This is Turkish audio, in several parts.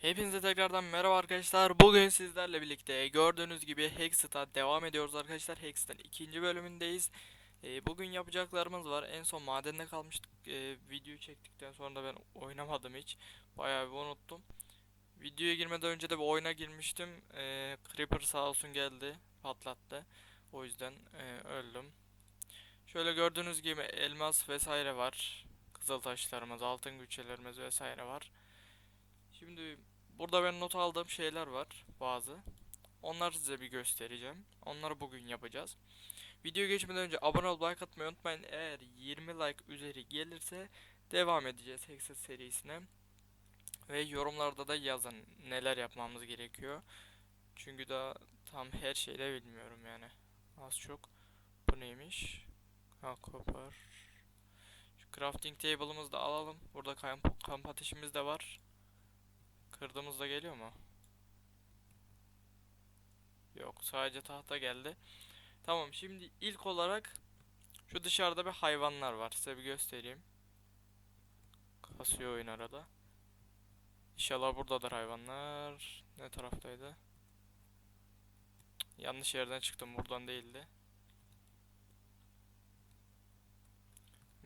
Hepinize tekrardan merhaba arkadaşlar. Bugün sizlerle birlikte gördüğünüz gibi Hexit'a devam ediyoruz arkadaşlar. Hexit'in ikinci bölümündeyiz. Ee, bugün yapacaklarımız var. En son madende kalmıştık. Ee, videoyu çektikten sonra da ben oynamadım hiç. Bayağı bir unuttum. Videoya girmeden önce de bir oyuna girmiştim. Ee, Creeper sağ olsun geldi. Patlattı. O yüzden e, öldüm. Şöyle gördüğünüz gibi elmas vesaire var. Kızıl taşlarımız, altın güçelerimiz vesaire var. Şimdi burada ben not aldığım şeyler var bazı. Onları size bir göstereceğim. Onları bugün yapacağız. Video geçmeden önce abone olup like atmayı unutmayın. Eğer 20 like üzeri gelirse devam edeceğiz Hexet serisine. Ve yorumlarda da yazın neler yapmamız gerekiyor. Çünkü daha tam her şeyi de bilmiyorum yani. Az çok. Bu neymiş? Ha kopar. Şu crafting table'ımızı da alalım. Burada kamp, kamp ateşimiz de var. Kırdığımızda geliyor mu? Yok sadece tahta geldi. Tamam şimdi ilk olarak şu dışarıda bir hayvanlar var. Size bir göstereyim. Kasıyor oyun arada. İnşallah buradadır hayvanlar. Ne taraftaydı? Yanlış yerden çıktım. Buradan değildi.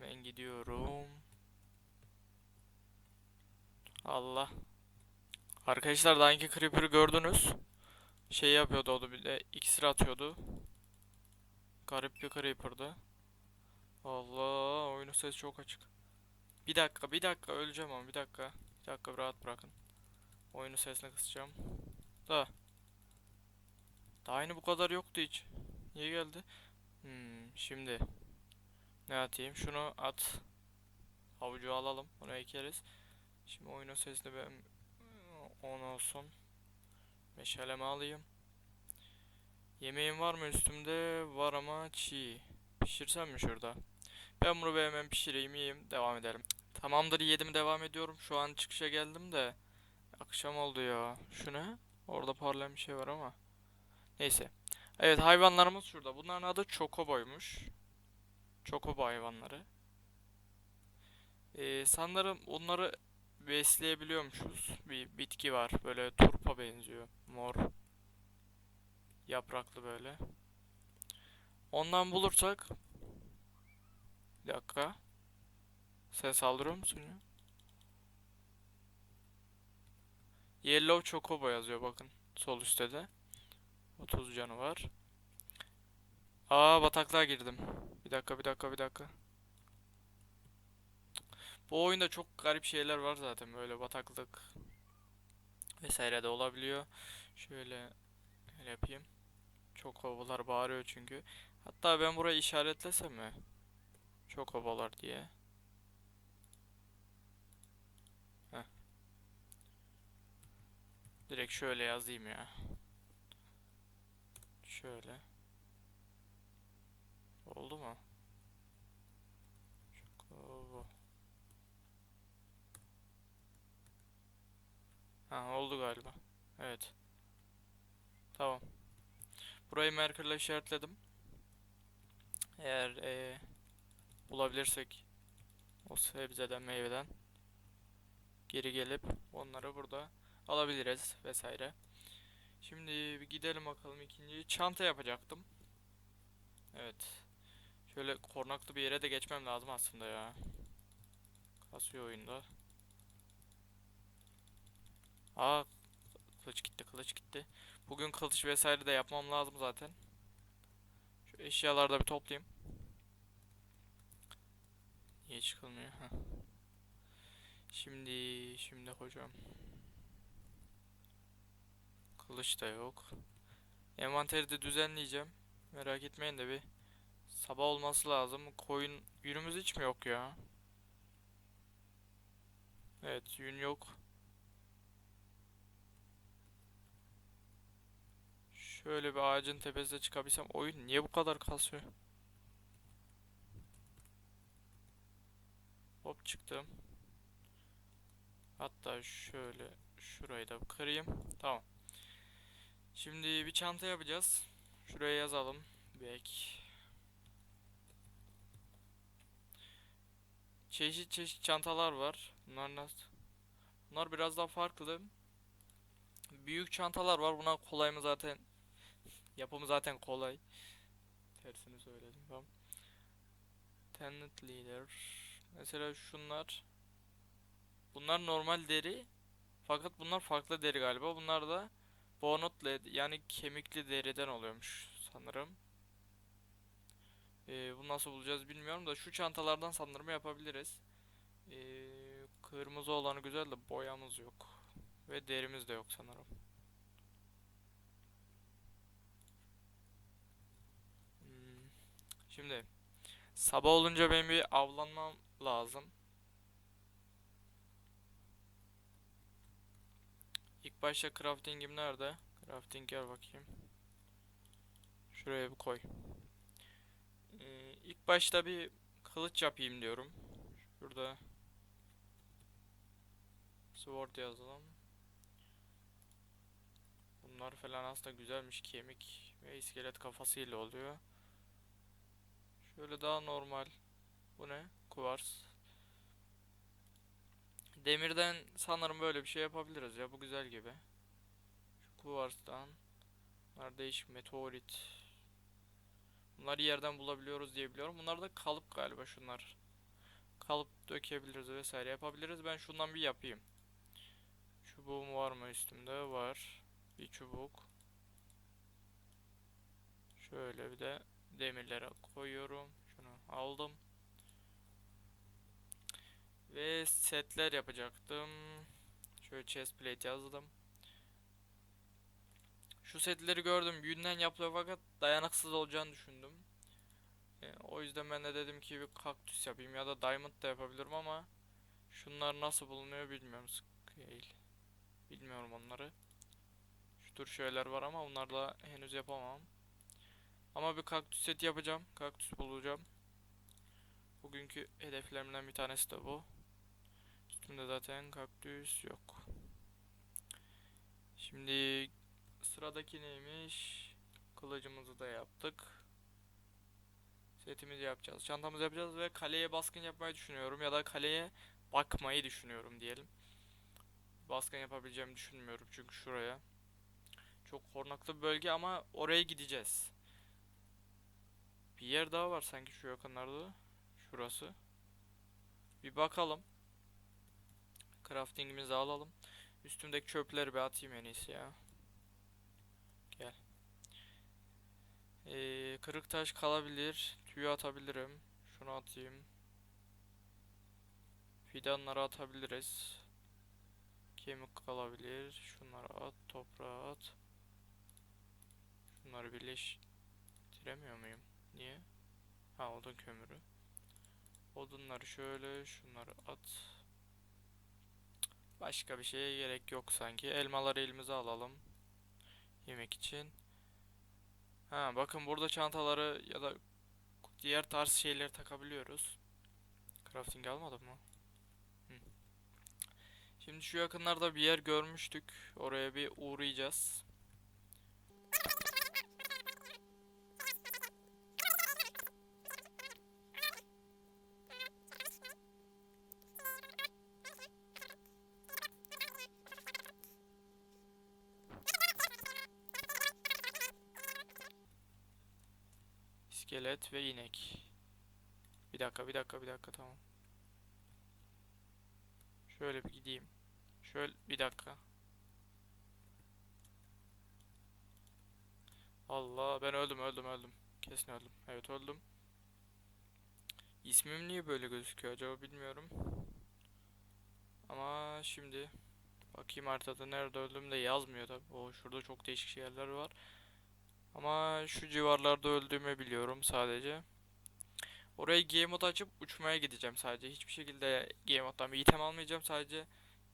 Ben gidiyorum. Allah. Arkadaşlar daha önce Creeper'ı gördünüz. Şey yapıyordu o da bir de iksir atıyordu. Garip bir Creeper'dı. Allah oyunun sesi çok açık. Bir dakika bir dakika öleceğim ama bir dakika. Bir dakika rahat bırakın. Oyunun sesini kısacağım. Da. Daha aynı bu kadar yoktu hiç. Niye geldi? Hmm, şimdi. Ne atayım? Şunu at. Havucu alalım. Bunu ekeriz. Şimdi oyunun sesini ben 10 olsun. Meşalemi alayım. Yemeğim var mı üstümde? Var ama çiğ. Pişirsem mi şurada? Ben bunu bir hemen pişireyim yiyeyim. Devam edelim. Tamamdır yedim devam ediyorum. Şu an çıkışa geldim de. Akşam oldu ya. Şu ne? Orada parlayan bir şey var ama. Neyse. Evet hayvanlarımız şurada. Bunların adı Chocobo'ymuş. Chocobo hayvanları. Ee, sanırım onları besleyebiliyormuşuz. Bir bitki var. Böyle turpa benziyor. Mor. Yapraklı böyle. Ondan bulursak bir dakika. Sen saldırıyor musun ya? Yellow Chocobo yazıyor bakın. Sol üstte de. 30 canı var. Aa bataklığa girdim. Bir dakika bir dakika bir dakika. Bu oyunda çok garip şeyler var zaten böyle bataklık vesaire de olabiliyor. Şöyle öyle yapayım. Çok kovalar bağırıyor çünkü. Hatta ben burayı işaretlesem mi? Çok kovalar diye. Heh. Direkt şöyle yazayım ya. Şöyle. Oldu mu? Çok Ha oldu galiba. Evet. Tamam. Burayı markerla işaretledim. Eğer eee, bulabilirsek o sebzeden meyveden geri gelip onları burada alabiliriz vesaire. Şimdi bir gidelim bakalım ikinci çanta yapacaktım. Evet. Şöyle korunaklı bir yere de geçmem lazım aslında ya. Kasıyor oyunda. Aa kılıç gitti kılıç gitti. Bugün kılıç vesaire de yapmam lazım zaten. Şu eşyaları da bir toplayayım. Niye çıkılmıyor? Heh. Şimdi şimdi hocam. Kılıç da yok. Envanteri de düzenleyeceğim. Merak etmeyin de bir sabah olması lazım. Koyun yünümüz hiç mi yok ya? Evet yün yok. Şöyle bir ağacın tepesine çıkabilsem oyun niye bu kadar kasıyor? Hop çıktım. Hatta şöyle şurayı da kırayım. Tamam. Şimdi bir çanta yapacağız. Şuraya yazalım. Bek. Çeşit çeşit çantalar var. Bunlar nasıl? Bunlar biraz daha farklı. Büyük çantalar var. Buna kolay mı zaten? Yapımı zaten kolay. Tersini söyledim tamam. Tenant leader. Mesela şunlar. Bunlar normal deri. Fakat bunlar farklı deri galiba. Bunlar da bonnet led yani kemikli deriden oluyormuş sanırım. Ee, bunu nasıl bulacağız bilmiyorum da şu çantalardan sanırım yapabiliriz. Ee, kırmızı olanı güzel de boyamız yok. Ve derimiz de yok sanırım. Hmm, Şimdi sabah olunca benim bir avlanmam lazım. İlk başta crafting'im nerede? Crafting gel bakayım. Şuraya bir koy. Ee, ilk başta bir kılıç yapayım diyorum. Şurada sword yazalım. Bunlar falan aslında güzelmiş kemik ve iskelet kafasıyla oluyor. Şöyle daha normal. Bu ne? Kuvars. Demirden sanırım böyle bir şey yapabiliriz ya. Bu güzel gibi. Şu kuvarstan. Bunlar değişik meteorit. Bunları yerden bulabiliyoruz diye biliyorum. Bunlar da kalıp galiba şunlar. Kalıp dökebiliriz vesaire yapabiliriz. Ben şundan bir yapayım. Çubuğum var mı üstümde? Var. Bir çubuk. Şöyle bir de demirlere koyuyorum. Şunu aldım. Ve setler yapacaktım. Şöyle chest plate yazdım. Şu setleri gördüm. Yünden yapılıyor fakat dayanıksız olacağını düşündüm. E, o yüzden ben de dedim ki bir kaktüs yapayım ya da diamond da yapabilirim ama şunlar nasıl bulunuyor bilmiyorum. Scale. Bilmiyorum onları. Şu tür şeyler var ama onlarla henüz yapamam. Ama bir kaktüs seti yapacağım. Kaktüs bulacağım. Bugünkü hedeflerimden bir tanesi de bu. Üstümde zaten kaktüs yok. Şimdi sıradaki neymiş? Kılıcımızı da yaptık. Setimizi yapacağız. Çantamızı yapacağız ve kaleye baskın yapmayı düşünüyorum ya da kaleye bakmayı düşünüyorum diyelim. Baskın yapabileceğimi düşünmüyorum çünkü şuraya. Çok korunaklı bir bölge ama oraya gideceğiz. Bir yer daha var sanki şu yakınlarda. Şurası. Bir bakalım. Craftingimizi alalım. Üstümdeki çöpleri bir atayım en iyisi ya. Gel. Ee, kırık taş kalabilir. Tüy atabilirim. Şunu atayım. Fidanları atabiliriz. Kemik kalabilir. Şunları at. Toprağa at. Şunları birleştiremiyor muyum? Niye? Ha odun kömürü. Odunları şöyle şunları at. Başka bir şeye gerek yok sanki. Elmaları elimize alalım. Yemek için. Ha bakın burada çantaları ya da diğer tarz şeyleri takabiliyoruz. Crafting almadım mı? Hı. Şimdi şu yakınlarda bir yer görmüştük. Oraya bir uğrayacağız. İskelet ve inek. Bir dakika, bir dakika, bir dakika tamam. Şöyle bir gideyim. Şöyle bir dakika. Allah ben öldüm öldüm öldüm. Kesin öldüm. Evet öldüm. İsmim niye böyle gözüküyor acaba bilmiyorum. Ama şimdi bakayım haritada nerede öldüm de yazmıyor tabi. O şurada çok değişik yerler var. Ama şu civarlarda öldüğümü biliyorum sadece. Oraya game mode açıp uçmaya gideceğim sadece. Hiçbir şekilde game mode'dan bir item almayacağım. Sadece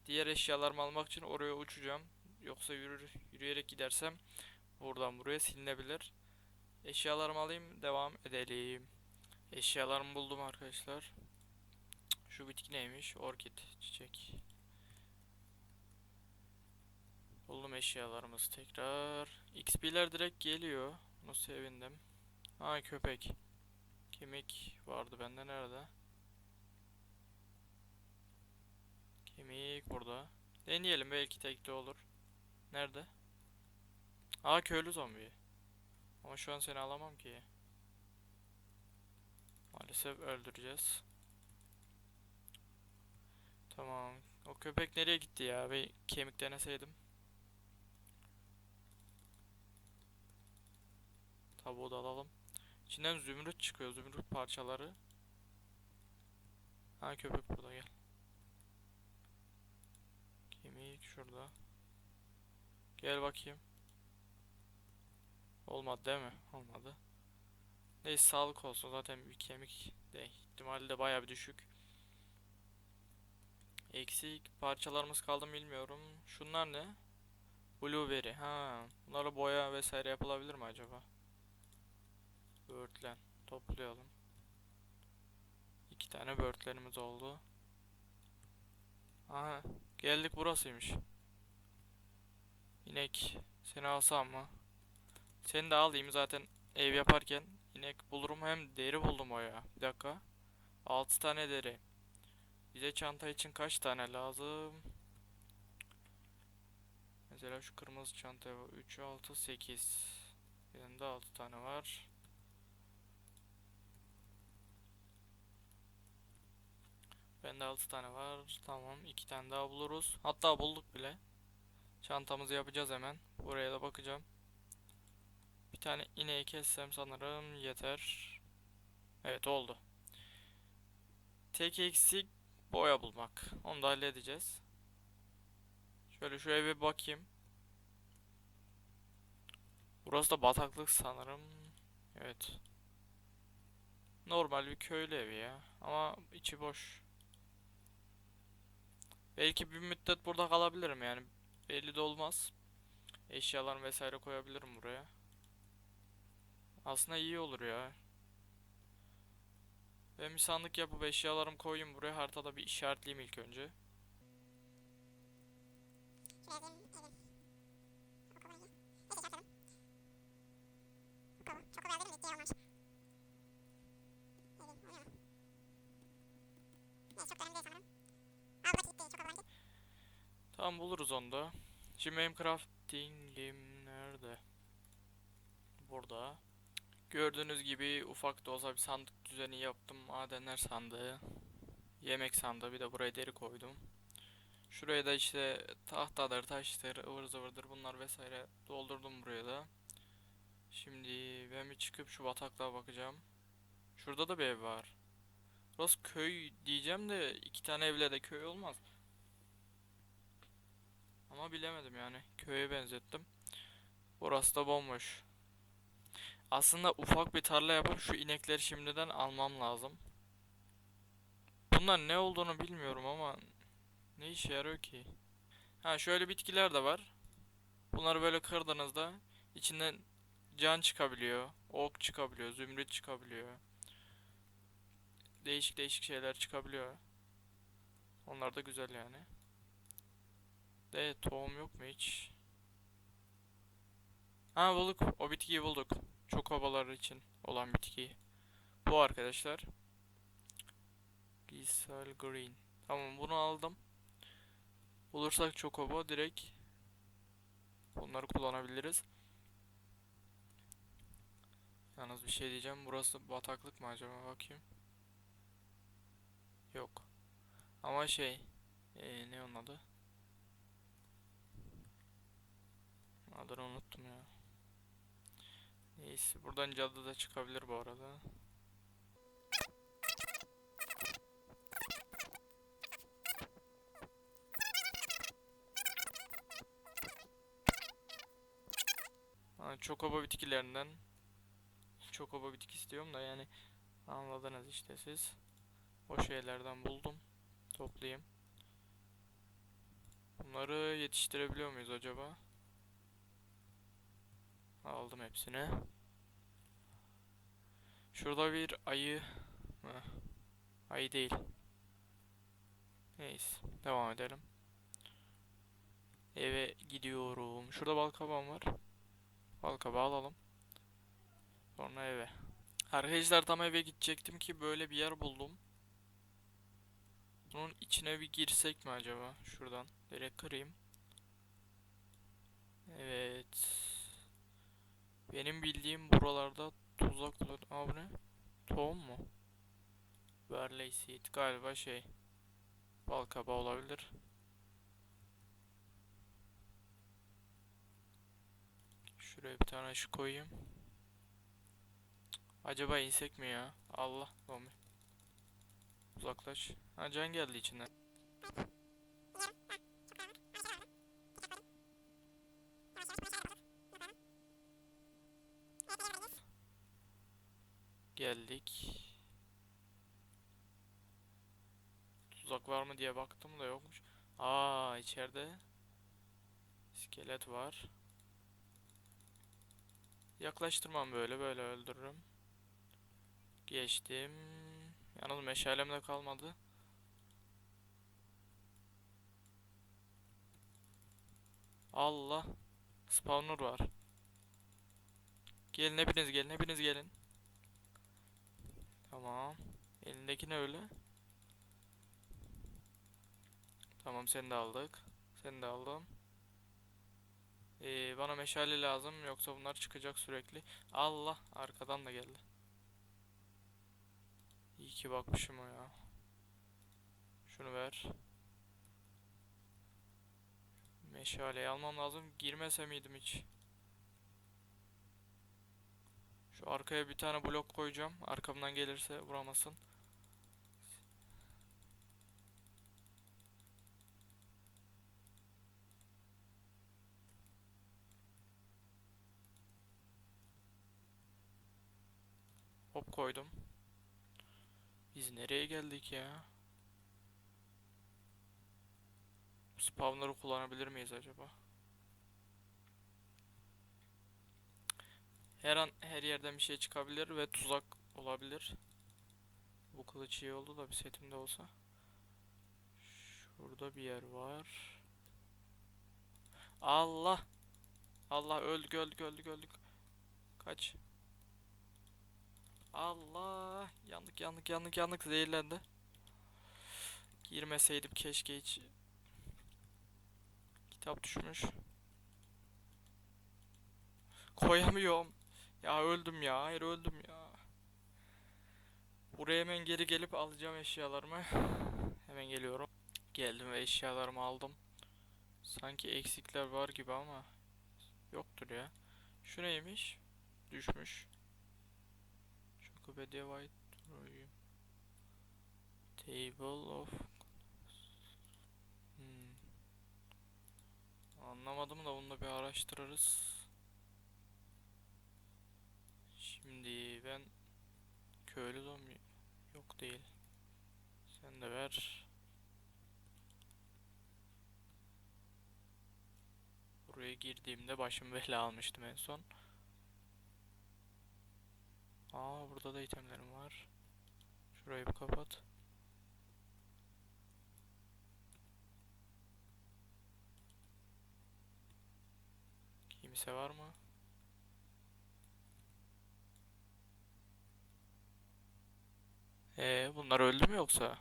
diğer eşyalarımı almak için oraya uçacağım. Yoksa yürür, yürüyerek gidersem buradan buraya silinebilir. Eşyalarımı alayım devam edelim. Eşyalarımı buldum arkadaşlar. Şu bitki neymiş? Orkid çiçek. Buldum eşyalarımız tekrar. XP'ler direkt geliyor. Bunu sevindim. Ha köpek. Kemik vardı bende nerede? Kemik burada. Deneyelim belki tekte olur. Nerede? Aa köylü zombi. Ama şu an seni alamam ki. Maalesef öldüreceğiz. Tamam. O köpek nereye gitti ya? Bir kemik deneseydim. Tavuğu da alalım. İçinden zümrüt çıkıyor. Zümrüt parçaları. Ha köpek burada gel. Kemik şurada. Gel bakayım. Olmadı değil mi? Olmadı. Neyse sağlık olsun zaten bir kemik de ihtimali de bayağı bir düşük. Eksik parçalarımız kaldı mı bilmiyorum. Şunlar ne? Blueberry. Ha, bunlarla boya vesaire yapılabilir mi acaba? Böğürtlen. Toplayalım. İki tane böğürtlenimiz oldu. Aha, geldik burasıymış. İnek. Seni alsam mı? Seni de alayım zaten ev yaparken inek bulurum hem deri buldum o ya. Bir dakika. 6 tane deri. Bize çanta için kaç tane lazım? Mesela şu kırmızı çantaya 3, 6, 8. Benim de 6 tane var. Bende 6 tane var. Tamam. 2 tane daha buluruz. Hatta bulduk bile. Çantamızı yapacağız hemen. Buraya da bakacağım. Bir tane ineği kessem sanırım yeter. Evet oldu. Tek eksik boya bulmak. Onu da halledeceğiz. Şöyle şu eve bakayım. Burası da bataklık sanırım. Evet. Normal bir köylü evi ya. Ama içi boş. Belki bir müddet burada kalabilirim yani. Belli de olmaz. Eşyalar vesaire koyabilirim buraya. Aslında iyi olur ya. Ben bir sandık yapıp eşyalarımı koyayım buraya. Haritada bir işaretleyeyim ilk önce. Şuraya yazayım evim. O kolonya. Neyse şey yapalım. Kova. Çok kova yazarım ciddiye olmamış. Evim oluyor mu? Neyse çok da önemli değil sanırım. Al bak gitti çok kova Tamam buluruz onu da. Şimdi benim crafting'im nerede? Burada. Gördüğünüz gibi ufak da olsa bir sandık düzeni yaptım. Madenler sandığı. Yemek sandığı bir de buraya deri koydum. Şuraya da işte tahtadır, taştır, ıvır zıvırdır bunlar vesaire doldurdum buraya da. Şimdi ben bir çıkıp şu bataklığa bakacağım. Şurada da bir ev var. Burası köy diyeceğim de iki tane evle de köy olmaz. Ama bilemedim yani. Köye benzettim. Burası da bomboş. Aslında ufak bir tarla yapıp şu inekleri şimdiden almam lazım. Bunlar ne olduğunu bilmiyorum ama ne işe yarıyor ki? Ha şöyle bitkiler de var. Bunları böyle kırdığınızda içinden can çıkabiliyor, ok çıkabiliyor, zümrüt çıkabiliyor. Değişik değişik şeyler çıkabiliyor. Onlar da güzel yani. De tohum yok mu hiç? Ha bulduk. O bitkiyi bulduk. Çokobalar için olan bitkiyi. Bu arkadaşlar. Gisel Green. Tamam bunu aldım. Bulursak Chocobo direkt bunları kullanabiliriz. Yalnız bir şey diyeceğim. Burası bataklık mı acaba? Bakayım. Yok. Ama şey. eee, ne onun adı? Adını unuttum ya. Neyse buradan cadı da çıkabilir bu arada. Ha, çokobo bitkilerinden çokobo bitki istiyorum da yani anladınız işte siz. O şeylerden buldum. Toplayayım. Bunları yetiştirebiliyor muyuz acaba? Aldım hepsini. Şurada bir ayı mı? Ayı değil. Neyse. Devam edelim. Eve gidiyorum. Şurada bal kabağım var. Bal alalım. Sonra eve. Arkadaşlar tam eve gidecektim ki böyle bir yer buldum. Bunun içine bir girsek mi acaba? Şuradan. Direkt kırayım. Evet. Benim bildiğim buralarda tuzak olur. Ne? Tohum mu? Barley seed galiba şey. Bal kabağı olabilir. Şuraya bir tane şu koyayım. Acaba insek mi ya? Allah zombi. Uzaklaş. Ha can geldi içinden. Geldik. Tuzak var mı diye baktım da yokmuş. Aa içeride iskelet var. Yaklaştırmam böyle böyle öldürürüm. Geçtim. Yalnız meşalem de kalmadı. Allah. Spawner var. Gelin hepiniz gelin hepiniz gelin. Tamam. Elindeki ne öyle? Tamam seni de aldık. Seni de aldım. Ee, bana meşale lazım yoksa bunlar çıkacak sürekli. Allah arkadan da geldi. İyi ki bakmışım o ya. Şunu ver. Meşaleyi almam lazım. Girmese miydim hiç? Şu arkaya bir tane blok koyacağım. Arkamdan gelirse vuramasın. Hop koydum. Biz nereye geldik ya? Spawner'ı kullanabilir miyiz acaba? Her an her yerden bir şey çıkabilir ve tuzak olabilir. Bu kılıç iyi oldu da bir setimde olsa. Şurada bir yer var. Allah! Allah öldük öldük öldük öldük. Kaç. Allah! Yandık yandık yandık yandık zehirlendi. Girmeseydim keşke hiç. Kitap düşmüş. Koyamıyorum. Ya öldüm ya. Hayır öldüm ya. Buraya hemen geri gelip alacağım eşyalarımı. Hemen geliyorum. Geldim ve eşyalarımı aldım. Sanki eksikler var gibi ama yoktur ya. Şu neymiş? Düşmüş. Chocopedia White. Table of Hmm. Anlamadım da bunu da bir araştırırız. Şimdi ben köylü zombi yok değil. Sen de ver. Buraya girdiğimde başım bela almıştım en son. Aa burada da itemlerim var. Şurayı bir kapat. Kimse var mı? Ee, bunlar öldü mü yoksa?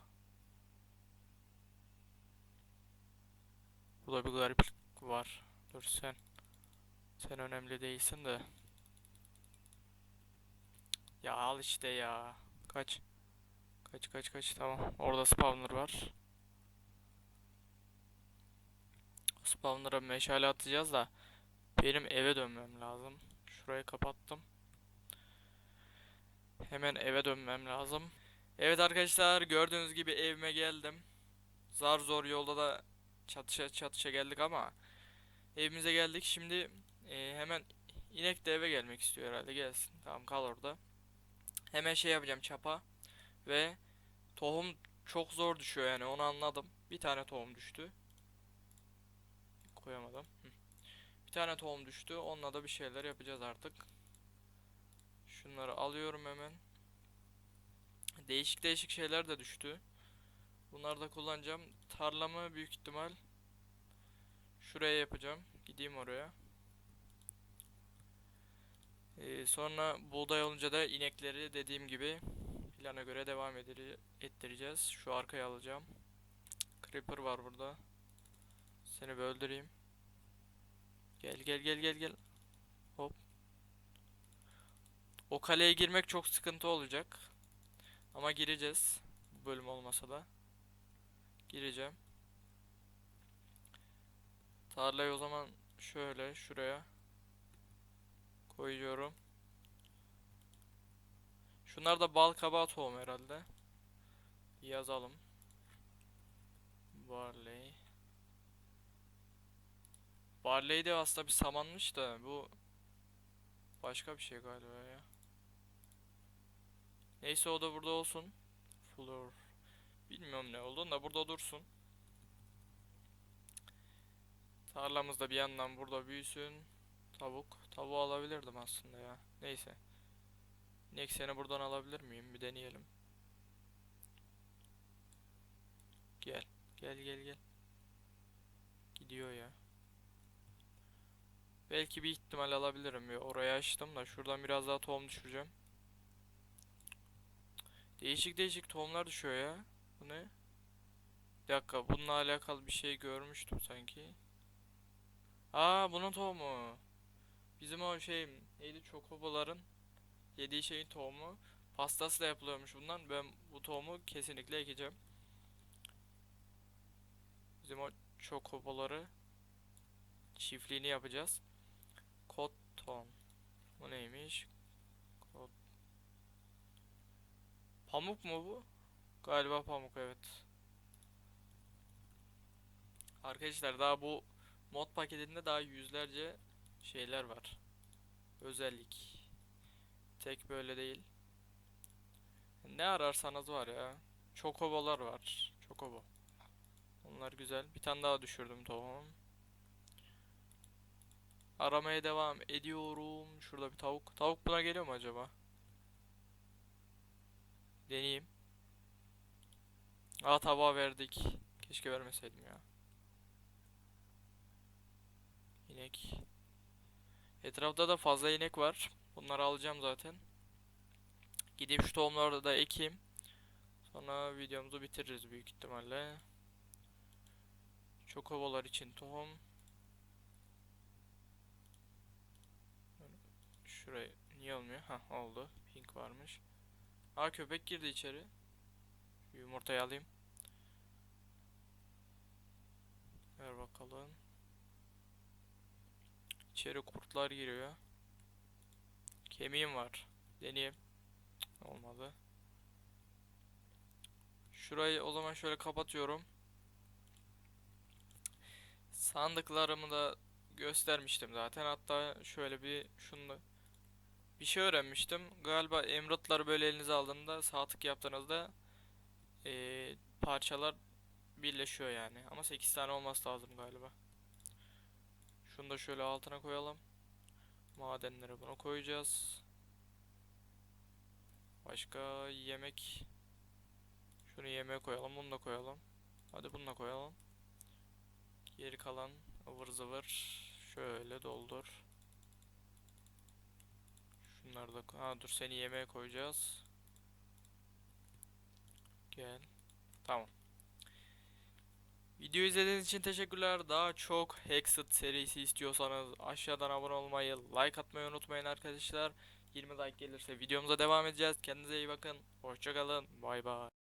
Burada bir gariplik var. Dur sen. Sen önemli değilsin de. Ya al işte ya. Kaç. Kaç kaç kaç tamam. Orada spawner var. Spawner'a meşale atacağız da benim eve dönmem lazım. Şurayı kapattım. Hemen eve dönmem lazım. Evet arkadaşlar gördüğünüz gibi evime geldim. Zar zor yolda da çatışa çatışa geldik ama evimize geldik. Şimdi e, hemen inek de eve gelmek istiyor herhalde gelsin. Tamam kal orada. Hemen şey yapacağım çapa ve tohum çok zor düşüyor yani onu anladım. Bir tane tohum düştü. Koyamadım. Bir tane tohum düştü. Onunla da bir şeyler yapacağız artık. Şunları alıyorum hemen. Değişik değişik şeyler de düştü. Bunları da kullanacağım. Tarlamı büyük ihtimal şuraya yapacağım. Gideyim oraya. Ee, sonra buğday olunca da inekleri dediğim gibi plana göre devam ettireceğiz. Şu arkaya alacağım. Creeper var burada. Seni bir öldüreyim. Gel gel gel gel gel. Hop. O kaleye girmek çok sıkıntı olacak. Ama gireceğiz. Bu bölüm olmasa da. Gireceğim. Tarlayı o zaman şöyle şuraya koyuyorum. Şunlar da bal kabağı tohum herhalde. Yazalım. Barley. Barley de aslında bir samanmış da bu başka bir şey galiba ya. Neyse o da burada olsun. Floor. Bilmiyorum ne olduğunu da burada dursun. Tarlamız da bir yandan burada büyüsün. Tavuk. Tavuğu alabilirdim aslında ya. Neyse. İnek buradan alabilir miyim? Bir deneyelim. Gel. Gel gel gel. Gidiyor ya. Belki bir ihtimal alabilirim. Oraya açtım da şuradan biraz daha tohum düşüreceğim. Değişik değişik tohumlar düşüyor ya. Bu ne? Bir dakika bununla alakalı bir şey görmüştüm sanki. Aa bunun tohumu. Bizim o şey neydi çokoboların yediği şeyin tohumu. Pastası da yapılıyormuş bundan. Ben bu tohumu kesinlikle ekeceğim. Bizim o çokoboları çiftliğini yapacağız. Cotton. Bu neymiş? Kot. Pamuk mu bu? Galiba pamuk evet. Arkadaşlar daha bu mod paketinde daha yüzlerce şeyler var. Özellik. Tek böyle değil. Ne ararsanız var ya. Çokobolar var. Çokobo. Onlar güzel. Bir tane daha düşürdüm tohum. Aramaya devam ediyorum. Şurada bir tavuk. Tavuk buna geliyor mu acaba? Deneyeyim. Aa tabağa verdik. Keşke vermeseydim ya. İnek. Etrafta da fazla inek var. Bunları alacağım zaten. Gideyim şu tohumları da ekeyim. Sonra videomuzu bitiririz büyük ihtimalle. Çokobolar için tohum. Şuraya niye olmuyor? Ha oldu. Pink varmış. Aa köpek girdi içeri. Şu Yumurtayı alayım. Ver bakalım. İçeri kurtlar giriyor. Kemiğim var. Deneyeyim. Olmadı. Şurayı o zaman şöyle kapatıyorum. Sandıklarımı da göstermiştim zaten. Hatta şöyle bir şunu da bir şey öğrenmiştim. Galiba emeraldları böyle elinize aldığında sağ yaptığınızda eee, parçalar birleşiyor yani. Ama 8 tane olması lazım galiba. Şunu da şöyle altına koyalım. Madenlere bunu koyacağız. Başka yemek. Şunu yemeğe koyalım. Bunu da koyalım. Hadi bunu da koyalım. Geri kalan ıvır zıvır şöyle doldur. Şunları da ha dur seni yemeğe koyacağız. Gel. Tamam. Video izlediğiniz için teşekkürler. Daha çok Hexed serisi istiyorsanız aşağıdan abone olmayı, like atmayı unutmayın arkadaşlar. 20 like gelirse videomuza devam edeceğiz. Kendinize iyi bakın. Hoşçakalın. Bay bay.